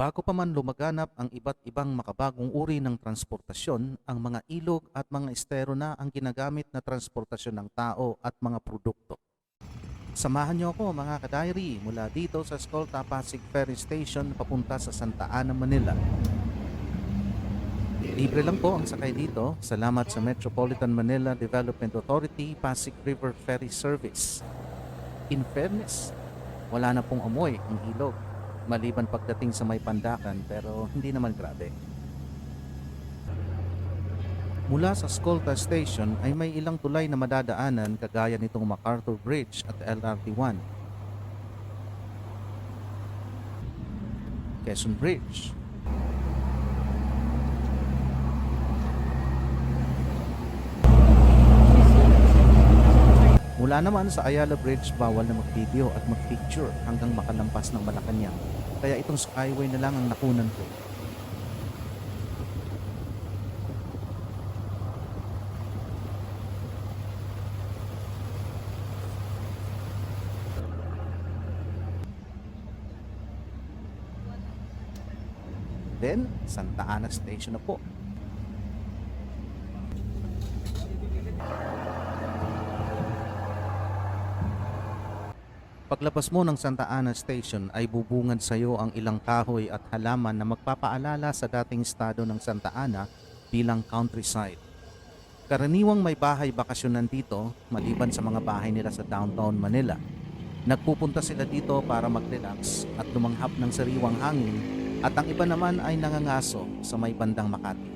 Bago pa man lumaganap ang iba't ibang makabagong uri ng transportasyon, ang mga ilog at mga estero na ang ginagamit na transportasyon ng tao at mga produkto. Samahan niyo ako mga ka-diary mula dito sa Escolta Pasig Ferry Station papunta sa Santa Ana, Manila. Libre lang po ang sakay dito. Salamat sa Metropolitan Manila Development Authority Pasig River Ferry Service. In fairness, wala na pong amoy ang ilog maliban pagdating sa may pandakan pero hindi naman grabe. Mula sa Escolta Station ay may ilang tulay na madadaanan kagaya nitong MacArthur Bridge at LRT-1. Quezon Bridge. Naman sa Ayala Bridge, bawal na mag-video at mag-picture hanggang makalampas ng Malacanang. Kaya itong skyway na lang ang nakunan ko. Then, Santa Ana Station na po. Paglabas mo ng Santa Ana Station ay bubungad sa iyo ang ilang kahoy at halaman na magpapaalala sa dating estado ng Santa Ana bilang countryside. Karaniwang may bahay bakasyonan dito maliban sa mga bahay nila sa downtown Manila. Nagpupunta sila dito para mag-relax at lumanghap ng sariwang hangin at ang iba naman ay nangangaso sa may bandang Makati.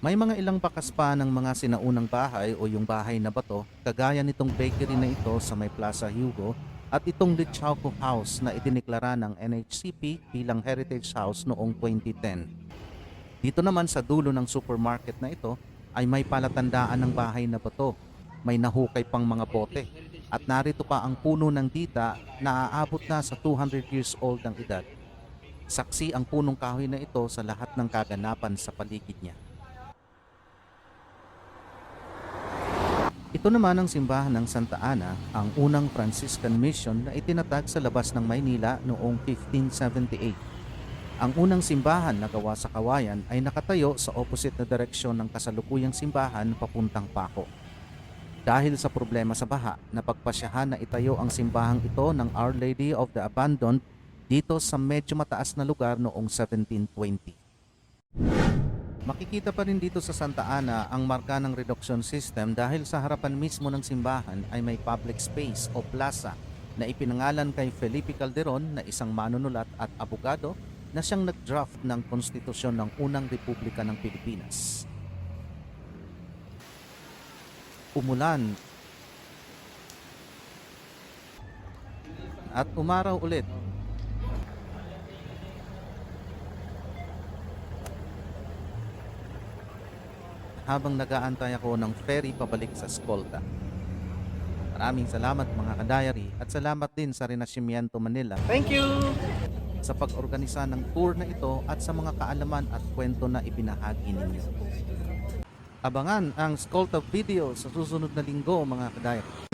May mga ilang bakas pa ng mga sinaunang bahay o yung bahay na bato kagaya nitong bakery na ito sa may Plaza Hugo at itong Lichauco House na idiniklara ng NHCP bilang Heritage House noong 2010. Dito naman sa dulo ng supermarket na ito ay may palatandaan ng bahay na bato. May nahukay pang mga bote at narito pa ang puno ng dita na aabot na sa 200 years old ang edad. Saksi ang punong kahoy na ito sa lahat ng kaganapan sa paligid niya. Ito naman ang simbahan ng Santa Ana, ang unang Franciscan mission na itinatag sa labas ng Maynila noong 1578. Ang unang simbahan na gawa sa kawayan ay nakatayo sa opposite na direksyon ng kasalukuyang simbahan papuntang Paco. Dahil sa problema sa baha, napagpasyahan na itayo ang simbahang ito ng Our Lady of the Abandoned dito sa medyo mataas na lugar noong 1720. Makikita pa rin dito sa Santa Ana ang marka ng reduction system dahil sa harapan mismo ng simbahan ay may public space o plaza na ipinangalan kay Felipe Calderon na isang manunulat at abogado na siyang nag-draft ng konstitusyon ng unang republika ng Pilipinas. Umulan at umaraw ulit habang nagaantay ako ng ferry pabalik sa Escolta. Maraming salamat mga ka-diary at salamat din sa Renacimiento Manila Thank you! sa pag-organisa ng tour na ito at sa mga kaalaman at kwento na ibinahagi ninyo. Abangan ang Escolta video sa susunod na linggo mga ka-diary.